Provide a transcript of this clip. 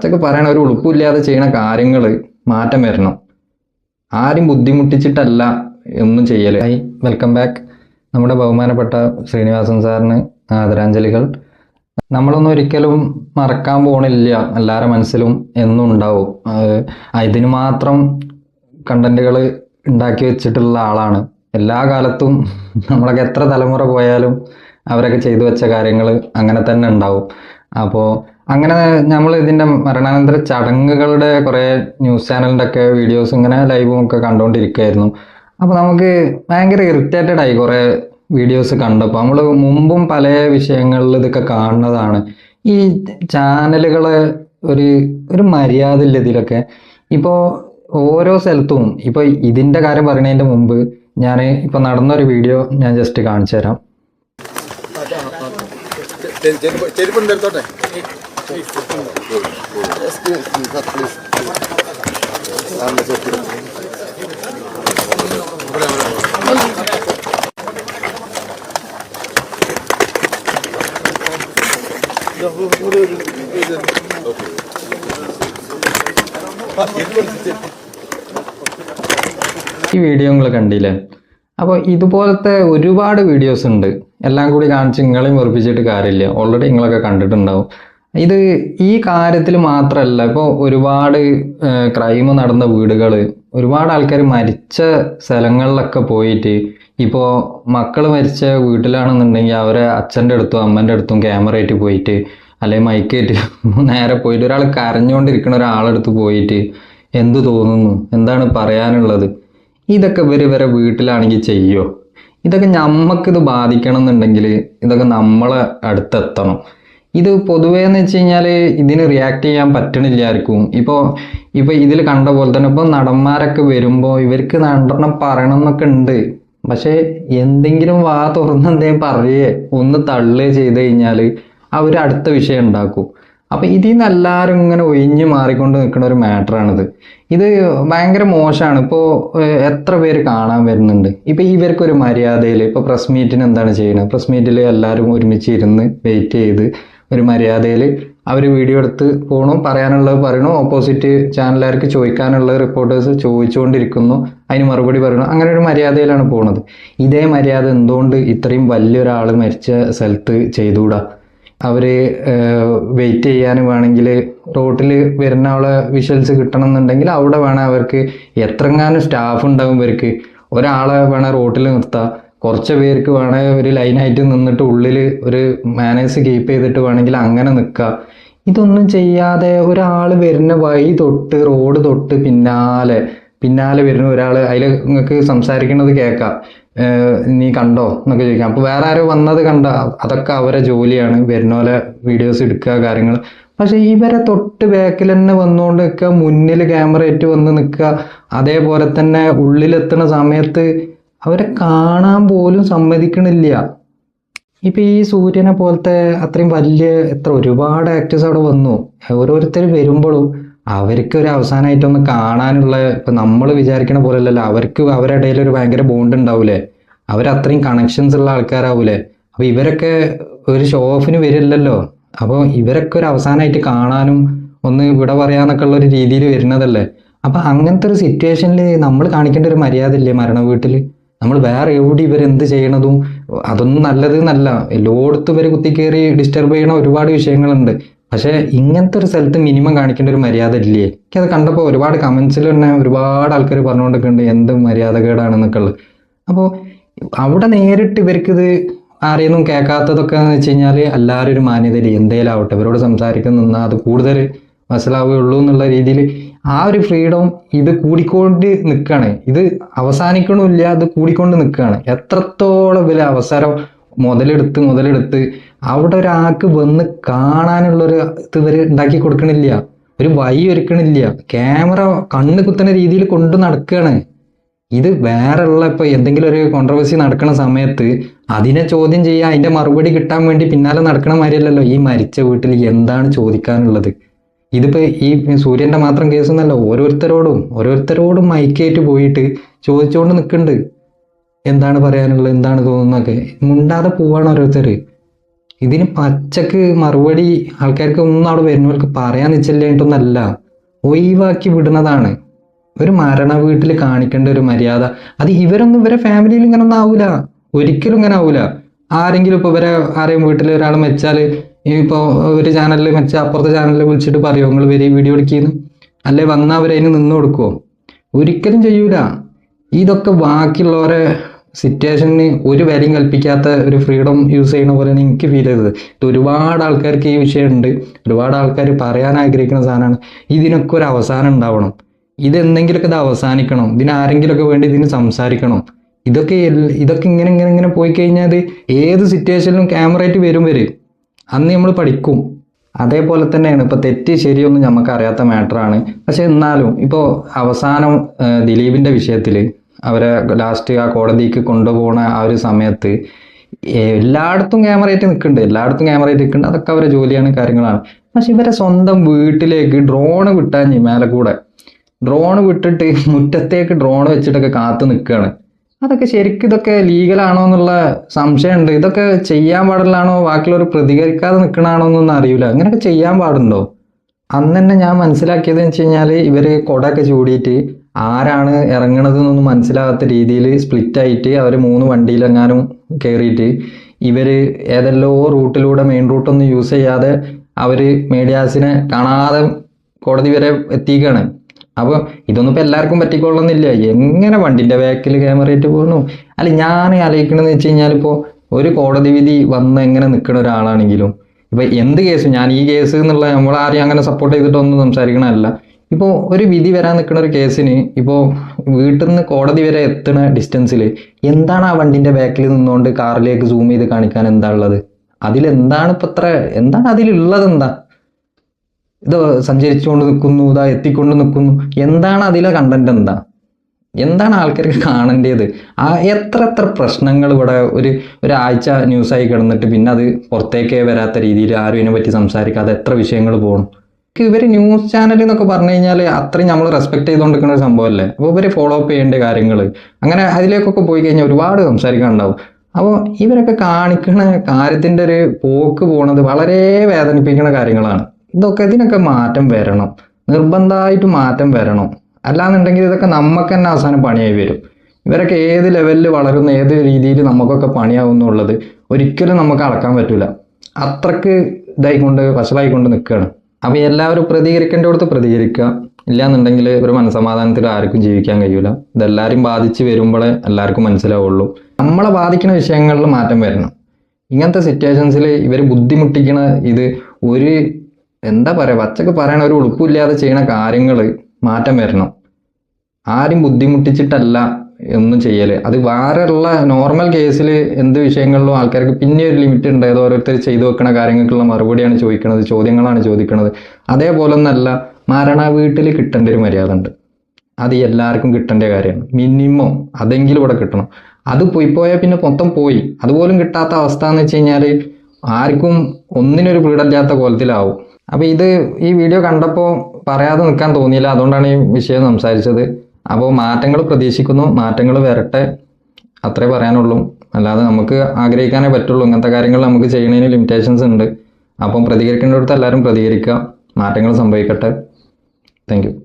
പച്ചക്ക് പറയണ ഒരു ഉളുപ്പില്ലാതെ ചെയ്യണ കാര്യങ്ങൾ മാറ്റം വരണം. ആരും ബുദ്ധിമുട്ടിച്ചിട്ടല്ല ഒന്നും ചെയ്യൽ ഹൈ വെൽക്കം ബാക്ക് നമ്മുടെ ബഹുമാനപ്പെട്ട ശ്രീനിവാസൻ സാറിന് ആദരാഞ്ജലികൾ. നമ്മളൊന്നും ഒരിക്കലും മറക്കാൻ പോണില്ല എല്ലാവരുടെ മനസ്സിലും എന്നും ഉണ്ടാവും. ഇതിന് മാത്രം കണ്ടന്റുകൾ ഉണ്ടാക്കി വെച്ചിട്ടുള്ള ആളാണ്. എല്ലാ കാലത്തും നമ്മളൊക്കെ എത്ര തലമുറ പോയാലും അവരൊക്കെ ചെയ്തു വെച്ച കാര്യങ്ങൾ അങ്ങനെ തന്നെ ഉണ്ടാവും. അപ്പോൾ അങ്ങനെ നമ്മൾ ഇതിന്റെ മരണാനന്തര ചടങ്ങുകളുടെ കുറേ ന്യൂസ് ചാനലിന്റെ ഒക്കെ വീഡിയോസ് ഇങ്ങനെ ലൈവും ഒക്കെ കണ്ടുകൊണ്ടിരിക്കുകയായിരുന്നു അപ്പോൾ നമുക്ക് ഭയങ്കര ഇറിറ്റേറ്റഡ് ആയി കുറേ വീഡിയോസ് കണ്ടപ്പോൾ നമ്മൾ മുമ്പും പല വിഷയങ്ങളിൽ ഇതൊക്കെ കാണുന്നതാണ്. ഈ ചാനലുകളെ ഒരു ഒരു മര്യാദ ഇല്ല ഇതിലൊക്കെ. ഇപ്പോൾ ഓരോ സ്ഥലത്തും ഇപ്പോൾ ഇതിന്റെ കാര്യം പറയുന്നതിന്റെ മുമ്പ് ഞാൻ ഇപ്പോൾ നടന്നൊരു വീഡിയോ ഞാൻ ജസ്റ്റ് കാണിച്ചു തരാം ചെരുപ്പ് എടുത്തോട്ടെ ഈ വീഡിയോ നിങ്ങൾ കണ്ടില്ലേ? അപ്പോൾ ഇതുപോലത്തെ ഒരുപാട് വീഡിയോസ് ഉണ്ട്. എല്ലാം കൂടി കാണിച്ച് നിങ്ങളെയും വെറുപ്പിച്ചിട്ട് കാര്യമില്ല. ഓൾറെഡി നിങ്ങളൊക്കെ കണ്ടിട്ടുണ്ടാവും. ഇത് ഈ കാര്യത്തിൽ മാത്രമല്ല ഇപ്പോൾ ഒരുപാട് ക്രൈം നടന്ന വീടുകൾ ഒരുപാട് ആൾക്കാർ മരിച്ച സ്ഥലങ്ങളിലൊക്കെ പോയിട്ട് ഇപ്പോൾ മക്കൾ മരിച്ച വീട്ടിലാണെന്നുണ്ടെങ്കിൽ അവരെ അച്ഛന്റെ അടുത്തും അമ്മന്റെ അടുത്തും ക്യാമറ ആയിട്ട് പോയിട്ട് അല്ലെങ്കിൽ മൈക്കേറ്റ് നേരെ പോയിട്ട് ഒരാൾ കരഞ്ഞുകൊണ്ടിരിക്കുന്ന ഒരാളെടുത്ത് പോയിട്ട് എന്ത് തോന്നുന്നു? എന്താണ് പറയാനുള്ളത്? ഇതൊക്കെ ഇവർ ഇവരെ വീട്ടിലാണെങ്കിൽ ചെയ്യോ? ഇതൊക്കെ ഞമ്മക്കിത് ബാധിക്കണം എന്നുണ്ടെങ്കിൽ ഇതൊക്കെ നമ്മളെ അടുത്തെത്തണം. ഇത് പൊതുവേ എന്ന് വെച്ച് കഴിഞ്ഞാൽ ഇതിന് റിയാക്ട് ചെയ്യാൻ പറ്റണില്ല ആർക്കും. ഇപ്പോൾ ഇപ്പോൾ ഇതിൽ കണ്ട പോലെ തന്നെ ഇപ്പോൾ നടന്മാരൊക്കെ വരുമ്പോൾ ഇവർക്ക് നടണം പറയണം എന്നൊക്കെ ഉണ്ട് പക്ഷേ എന്തെങ്കിലും വാ തുറന്ന് എന്തെങ്കിലും പറയേ ഒന്ന് തള്ളുകയോ ചെയ്ത് കഴിഞ്ഞാൽ അവർ അടുത്ത വിഷയം ഉണ്ടാക്കും അപ്പോൾ ഇതിൽ നിന്ന് എല്ലാവരും ഇങ്ങനെ ഒഴിഞ്ഞു മാറിക്കൊണ്ട് നിൽക്കുന്ന ഒരു മാറ്ററാണിത്. ഇത് ഭയങ്കര മോശമാണ് ഇപ്പോൾ എത്ര പേര് കാണാൻ വരുന്നുണ്ട്? ഇപ്പൊ ഇവർക്കൊരു മര്യാദയിൽ ഇപ്പോൾ പ്രസ് മീറ്റിന് എന്താണ് ചെയ്യുന്നത് പ്രസ് മീറ്റിൽ എല്ലാവരും ഒരുമിച്ച് ഇരുന്ന് വെയിറ്റ് ചെയ്ത് ഒരു മര്യാദയിൽ അവർ വീഡിയോ എടുത്ത് പോകണം പറയാനുള്ളത് പറയണു ഓപ്പോസിറ്റ് ചാനലുകാർക്ക് ചോദിക്കാനുള്ള റിപ്പോർട്ടേഴ്സ് ചോദിച്ചുകൊണ്ടിരിക്കുന്നു അതിന് മറുപടി പറയണം. അങ്ങനെ ഒരു മര്യാദയിലാണ് പോണത്. ഇതേ മര്യാദ എന്തുകൊണ്ട് ഇത്രയും വലിയൊരാൾ മരിച്ച സ്ഥലത്ത് ചെയ്തുകൂടാ? അവർ വെയിറ്റ് ചെയ്യാൻ വേണമെങ്കിൽ റോട്ടിൽ വരുന്ന ആളെ വിഷ്വൽസ് കിട്ടണം എന്നുണ്ടെങ്കിൽ അവിടെ വേണം അവർക്ക് എത്രങ്ങാനും സ്റ്റാഫ് ഉണ്ടാവും ഇവർക്ക്. ഒരാളെ വേണം റോട്ടിൽ നിർത്താം. കുറച്ച് പേർക്ക് വേണമെങ്കിൽ ഒരു ലൈനായിട്ട് നിന്നിട്ട് ഉള്ളിൽ ഒരു മാനേഴ്സ് കീപ്പ് ചെയ്തിട്ട് വേണമെങ്കിൽ അങ്ങനെ നിൽക്കുക ഇതൊന്നും ചെയ്യാതെ ഒരാൾ വരുന്ന വഴി തൊട്ട് റോഡ് തൊട്ട് പിന്നാലെ പിന്നാലെ വരുന്ന ഒരാൾ അതിൽ നിങ്ങൾക്ക് സംസാരിക്കുന്നത് കേൾക്കാം നീ കണ്ടോ എന്നൊക്കെ ചോദിക്കാം. അപ്പോൾ വേറെ ആരോ വന്നത് കണ്ട അതൊക്കെ അവരെ ജോലിയാണ് വരുന്ന പോലെ വീഡിയോസ് എടുക്കുക കാര്യങ്ങൾ പക്ഷെ ഇവരെ തൊട്ട് ബാക്കിൽ തന്നെ വന്നുകൊണ്ട് നിൽക്കുക മുന്നിൽ ക്യാമറ ഏറ്റു വന്ന് നിൽക്കുക അതേപോലെ തന്നെ ഉള്ളിലെത്തുന്ന സമയത്ത് അവരെ കാണാൻ പോലും സമ്മതിക്കണില്ല. ഇപ്പൊ ഈ സൂര്യനെ പോലത്തെ അത്രയും വലിയ എത്ര ഒരുപാട് ആക്ടേഴ്സ് അവിടെ വന്നു. ഓരോരുത്തർ വരുമ്പോഴും അവർക്ക് ഒരു അവസാനമായിട്ടൊന്ന് കാണാനുള്ള ഇപ്പൊ നമ്മൾ വിചാരിക്കണ പോലെയല്ലല്ലോ അവർക്ക് അവരുടെ ഇടയിൽ ഒരു ഭയങ്കര ബോണ്ട് ഉണ്ടാവൂലേ? അവരത്രയും കണക്ഷൻസ് ഉള്ള ആൾക്കാരാവൂലേ? അപ്പൊ ഇവരൊക്കെ ഒരു ഷോ ഓഫിന് വരില്ലല്ലോ. അപ്പോൾ ഇവരൊക്കെ ഒരു അവസാനമായിട്ട് കാണാനും ഒന്ന് ഇവിടെ പറയാന്നൊക്കെ ഉള്ള ഒരു രീതിയിൽ വരുന്നതല്ലേ? അപ്പൊ അങ്ങനത്തെ ഒരു സിറ്റുവേഷനിൽ നമ്മൾ കാണിക്കേണ്ട ഒരു മര്യാദ ഇല്ലേ മരണ വീട്ടിൽ നമ്മൾ വേറെ എവിടെ ഇവർ എന്ത് ചെയ്യണതും അതൊന്നും നല്ലത് എന്നല്ല. എല്ലായിടത്തും ഇവർ കുത്തിക്കേറി ഡിസ്റ്റർബ് ചെയ്യണ ഒരുപാട് വിഷയങ്ങളുണ്ട്. പക്ഷേ ഇങ്ങനത്തെ ഒരു സ്ഥലത്ത് മിനിമം കാണിക്കേണ്ട ഒരു മര്യാദ ഇല്ലേ? എനിക്കത് കണ്ടപ്പോൾ ഒരുപാട് കമൻസിൽ തന്നെ ഒരുപാട് ആൾക്കാർ പറഞ്ഞുകൊണ്ടൊക്കെയുണ്ട് എന്ത് മര്യാദകേടാണെന്നൊക്കെ ഉള്ളത്. അപ്പോൾ അവിടെ നേരിട്ട് ഇവർക്കിത് ആരെയൊന്നും കേൾക്കാത്തതൊക്കെ എന്ന് വെച്ച് കഴിഞ്ഞാൽ എല്ലാവരും ഒരു മാന്യതയിൽ എന്തേലാവട്ടെ? ഇവരോട് സംസാരിക്കുന്ന നിന്നാൽ അത് കൂടുതൽ മനസ്സിലാവുകയുള്ളൂ എന്നുള്ള രീതിയിൽ ആ ഒരു ഫ്രീഡം ഇത് കൂടിക്കൊണ്ട് നിൽക്കുകയാണ് ഇത് അവസാനിക്കണമില്ല അത് കൂടിക്കൊണ്ട് നിൽക്കുകയാണ് എത്രത്തോളം വില അവസരം മുതലെടുത്ത് മുതലെടുത്ത് അവിടെ ഒരാൾക്ക് വന്ന് കാണാനുള്ളൊരു ഇത് ഇവർ ഉണ്ടാക്കി കൊടുക്കണില്ല. ഒരു വഴി ഒരുക്കണില്ല. ക്യാമറ കണ്ണ് കുത്തുന്ന രീതിയിൽ കൊണ്ട് നടക്കുകയാണ് ഇത് വേറെ ഉള്ള ഇപ്പൊ എന്തെങ്കിലും ഒരു കോൺട്രവേഴ്സി നടക്കുന്ന സമയത്ത് അതിനെ ചോദ്യം ചെയ്യുക അതിന്റെ മറുപടി കിട്ടാൻ വേണ്ടി പിന്നാലെ നടക്കണ മാതിരിയല്ലല്ലോ ഈ മരിച്ച വീട്ടിൽ എന്താണ് ചോദിക്കാനുള്ളത്. ഇതിപ്പോ ഈ സൂര്യന്റെ മാത്രം കേസ് കേസൊന്നല്ല ഓരോരുത്തരോടും ഓരോരുത്തരോടും മൈക്കേറ്റ് പോയിട്ട് ചോദിച്ചുകൊണ്ട് നിൽക്കുന്നുണ്ട് എന്താണ് പറയാനുള്ളത് എന്താണ് തോന്നുന്നതൊക്കെ മുണ്ടാതെ പോവാണ് ഓരോരുത്തർ ഇതിന് പച്ചക്ക് മറുപടി ആൾക്കാർക്ക് ഒന്നും അവിടെ വരുന്നവർക്ക് പറയാൻ നിശ്ചയില്ലായിട്ടൊന്നല്ല ഒഴിവാക്കി വിടുന്നതാണ്. ഒരു മരണ വീട്ടിൽ കാണിക്കേണ്ട ഒരു മര്യാദ. അത് ഇവരൊന്നും ഇവരെ ഫാമിലിയിൽ ഇങ്ങനെ ഒന്നും ആവൂല. ഒരിക്കലും ഇങ്ങനെ ആവൂല. ആരെങ്കിലും ഇപ്പോൾ ഇവരെ ആരെയും വീട്ടിൽ ഒരാൾ മെച്ചാൽ ഇപ്പോൾ ഒരു ചാനലിൽ മെച്ച അപ്പുറത്തെ ചാനലിൽ വിളിച്ചിട്ട് പറയുമോ നിങ്ങൾ വരെ വീഡിയോ എടുക്കുന്നു? അല്ലെ വന്നാൽ അവരതിന് നിന്ന് കൊടുക്കുമോ ഒരിക്കലും ചെയ്യൂല. ഇതൊക്കെ ബാക്കിയുള്ളവരെ സിറ്റുവേഷന് ഒരു വിലയും കൽപ്പിക്കാത്ത ഒരു ഫ്രീഡം യൂസ് ചെയ്യുന്ന പോലെയാണ് എനിക്ക് ഫീൽ ചെയ്തത്. ഇത് ഒരുപാട് ആൾക്കാർക്ക് ഈ വിഷയമുണ്ട്. ഒരുപാട് ആൾക്കാർ പറയാൻ ആഗ്രഹിക്കുന്ന സാധനമാണ്. ഇതിനൊക്കെ ഒരു അവസാനം ഉണ്ടാവണം. ഇതെന്തെങ്കിലുമൊക്കെ ഇത് അവസാനിക്കണം. ഇതിന് ആരെങ്കിലുമൊക്കെ വേണ്ടി ഇതിന് സംസാരിക്കണം. ഇതൊക്കെ ഇതൊക്കെ ഇങ്ങനെ ഇങ്ങനെ ഇങ്ങനെ പോയി കഴിഞ്ഞാൽ ഏത് സിറ്റുവേഷനിലും ക്യാമറ ആയിട്ട് വരും വരും അന്ന് നമ്മൾ പഠിക്കും. അതേപോലെ തന്നെയാണ്. ഇപ്പോൾ തെറ്റ് ശരിയൊന്നും നമുക്ക് അറിയാത്ത മാറ്ററാണ്. പക്ഷെ എന്നാലും ഇപ്പോൾ അവസാനം ദിലീപിന്റെ വിഷയത്തിൽ അവരെ ലാസ്റ്റ് ആ കോടതിക്ക് കൊണ്ടുപോകുന്ന ആ ഒരു സമയത്ത് എല്ലായിടത്തും ക്യാമറ ആയിട്ട് നിൽക്കുന്നുണ്ട് എല്ലായിടത്തും ക്യാമറ ആയിട്ട് നിൽക്കുന്നുണ്ട് അതൊക്കെ അവരെ ജോലിയാണ് കാര്യങ്ങളാണ്. പക്ഷെ ഇവരെ സ്വന്തം വീട്ടിലേക്ക് ഡ്രോണ് വിട്ടാഞ്ഞി മേലെ കൂടെ. ഡ്രോൺ വിട്ടിട്ട് മുറ്റത്തേക്ക് ഡ്രോൺ വെച്ചിട്ടൊക്കെ കാത്തു നിൽക്കുകയാണ് അതൊക്കെ ശരിക്കും ഇതൊക്കെ ലീഗലാണോ എന്നുള്ള സംശയമുണ്ട്. ഇതൊക്കെ ചെയ്യാൻ പാടില്ലാണോ? ബാക്കിയുള്ളവർ പ്രതികരിക്കാതെ നിൽക്കണാണോ എന്നൊന്നും അറിയില്ല. അങ്ങനെയൊക്കെ ചെയ്യാൻ പാടുണ്ടോ? അന്ന് തന്നെ ഞാൻ മനസ്സിലാക്കിയത് വെച്ച് കഴിഞ്ഞാൽ ഇവർ കുടയൊക്കെ ചൂടിയിട്ട് ആരാണ് ഇറങ്ങണത് എന്നൊന്നും മനസ്സിലാകാത്ത രീതിയിൽ സ്പ്ലിറ്റ് ആയിട്ട് അവർ മൂന്ന് വണ്ടിയിലെങ്ങാനും കയറിയിട്ട് ഇവർ ഏതെല്ലോ റൂട്ടിലൂടെ മെയിൻ റൂട്ടൊന്നും യൂസ് ചെയ്യാതെ അവർ മീഡിയാസിനെ കാണാതെ കോടതി വരെ എത്തിക്കുകയാണ്. അപ്പോൾ ഇതൊന്നും ഇപ്പോൾ എല്ലാവർക്കും പറ്റിക്കൊള്ളുന്നില്ല എങ്ങനെ വണ്ടിന്റെ ബാക്കിൽ ക്യാമറയിട്ട് പോകണു അല്ല ഞാൻ ആലോചിക്കണമെന്ന് വെച്ച് കഴിഞ്ഞാൽ ഇപ്പോൾ ഒരു കോടതി വിധി വന്ന് എങ്ങനെ നിൽക്കുന്ന ഒരാളാണെങ്കിലും ഇപ്പോൾ എന്ത് കേസ് ഞാൻ ഈ കേസ് എന്നുള്ള നമ്മൾ ആരെയും അങ്ങനെ സപ്പോർട്ട് ചെയ്തിട്ടൊന്നും സംസാരിക്കണമല്ല ഇപ്പോൾ ഒരു വിധി വരാൻ നിൽക്കുന്ന ഒരു കേസിന് ഇപ്പോൾ വീട്ടിൽ നിന്ന് കോടതി വരെ എത്തുന്ന ഡിസ്റ്റൻസിൽ എന്താണ് ആ വണ്ടിന്റെ ബാക്കിൽ നിന്നുകൊണ്ട് കാറിലേക്ക് സൂം ചെയ്ത് കാണിക്കാൻ എന്താ ഉള്ളത്? അതിലെന്താണ് ഇപ്പം എന്താണ് അതിലുള്ളത് എന്താ? ഇത് സഞ്ചരിച്ചുകൊണ്ട് നിൽക്കുന്നു ഇതാ എത്തിക്കൊണ്ട് നിൽക്കുന്നു. എന്താണ് അതിലെ കണ്ടന്റ് എന്താ? എന്താണ് ആൾക്കാർക്ക് കാണേണ്ടത്? ആ എത്ര എത്ര പ്രശ്നങ്ങൾ ഇവിടെ ഒരു ഒരാഴ്ച ന്യൂസായി കിടന്നിട്ട് പിന്നെ അത് പുറത്തേക്കേ വരാത്ത രീതിയിൽ ആരും ഇതിനെ പറ്റി സംസാരിക്കാതെ എത്ര വിഷയങ്ങൾ പോകണം ഇവർ ന്യൂസ് ചാനൽ എന്നൊക്കെ പറഞ്ഞു കഴിഞ്ഞാൽ അത്രയും നമ്മൾ റെസ്പെക്ട് ചെയ്തുകൊണ്ടിരിക്കുന്ന ഒരു സംഭവമല്ലേ അപ്പോൾ ഇവർ ഫോളോ അപ്പ് ചെയ്യേണ്ട കാര്യങ്ങൾ അങ്ങനെ അതിലേക്കൊക്കെ പോയി കഴിഞ്ഞാൽ ഒരുപാട് സംസാരിക്കാനുണ്ടാവും. അപ്പോൾ ഇവരൊക്കെ കാണിക്കുന്ന കാര്യത്തിന്റെ ഒരു പോക്ക് പോണത് വളരെ വേദനിപ്പിക്കുന്ന കാര്യങ്ങളാണ്. ഇതൊക്കെ ഇതിനൊക്കെ മാറ്റം വരണം. നിർബന്ധമായിട്ട് മാറ്റം വരണം. അല്ലാന്നുണ്ടെങ്കിൽ ഇതൊക്കെ നമുക്ക് തന്നെ അവസാനം പണിയായി വരും. ഇവരൊക്കെ ഏത് ലെവലിൽ വളരുന്ന ഏത് രീതിയിൽ നമുക്കൊക്കെ പണിയാവും എന്നുള്ളത് ഒരിക്കലും നമുക്ക് അളക്കാൻ പറ്റില്ല അത്രയ്ക്ക് ഇതായിക്കൊണ്ട് വഷളായിക്കൊണ്ട് നിൽക്കുകയാണ് അപ്പോൾ എല്ലാവരും പ്രതികരിക്കേണ്ട അടുത്ത് പ്രതികരിക്കുക. ഇല്ലാന്നുണ്ടെങ്കിൽ ഒരു മനസമാധാനത്തിൽ ആർക്കും ജീവിക്കാൻ കഴിയൂല. ഇതെല്ലാവരും ബാധിച്ച് വരുമ്പോഴേ എല്ലാവർക്കും മനസ്സിലാവുള്ളൂ. നമ്മളെ ബാധിക്കുന്ന വിഷയങ്ങളിൽ മാറ്റം വരണം. ഇങ്ങനത്തെ സിറ്റുവേഷൻസിൽ ഇവർ ബുദ്ധിമുട്ടിക്കണ ഇത് ഒരു എന്താ പറയുക പച്ചക്ക് പറയണ ഒരു ഉളുപ്പില്ലാതെ ചെയ്യണ കാര്യങ്ങൾ മാറ്റം വരണം. ആരും ബുദ്ധിമുട്ടിച്ചിട്ടല്ല ഒന്നും ചെയ്യൽ. അത് വേറെയുള്ള നോർമൽ കേസിൽ എന്ത് വിഷയങ്ങളിലും ആൾക്കാർക്ക് പിന്നെ ഒരു ലിമിറ്റ് ഉണ്ട്. അത് ഓരോരുത്തർ ചെയ്തു വെക്കണ കാര്യങ്ങൾക്കുള്ള മറുപടിയാണ് ചോദിക്കുന്നത് ചോദ്യങ്ങളാണ് ചോദിക്കുന്നത് അതേപോലെ ഒന്നല്ല മരണ വീട്ടിൽ കിട്ടേണ്ട ഒരു മര്യാദ ഉണ്ട്. അത് എല്ലാവർക്കും കിട്ടേണ്ട കാര്യമാണ്. മിനിമം അതെങ്കിലും ഇവിടെ കിട്ടണം. അത് പോയി പോയാൽ പിന്നെ മൊത്തം പോയി. അതുപോലും കിട്ടാത്ത അവസ്ഥ എന്ന് വെച്ച് കഴിഞ്ഞാൽ ആർക്കും ഒന്നിനൊരു വീടല്ലാത്ത കോലത്തിലാവും. അപ്പോൾ ഇത് ഈ വീഡിയോ കണ്ടപ്പോൾ പറയാതെ നിൽക്കാൻ തോന്നിയില്ല. അതുകൊണ്ടാണ് ഈ വിഷയം സംസാരിച്ചത്. അപ്പോൾ മാറ്റങ്ങൾ പ്രതീക്ഷിക്കുന്നു. മാറ്റങ്ങൾ വരട്ടെ. അത്രേ പറയാനുള്ളൂ. അല്ലാതെ നമുക്ക് ആഗ്രഹിക്കാനേ പറ്റുള്ളൂ. ഇങ്ങനത്തെ കാര്യങ്ങൾ നമുക്ക് ചെയ്യുന്നതിന് ലിമിറ്റേഷൻസ് ഉണ്ട്. അപ്പം പ്രതികരിക്കേണ്ടടുത്ത് എല്ലാവരും പ്രതികരിക്കുക. മാറ്റങ്ങൾ സംഭവിക്കട്ടെ. താങ്ക്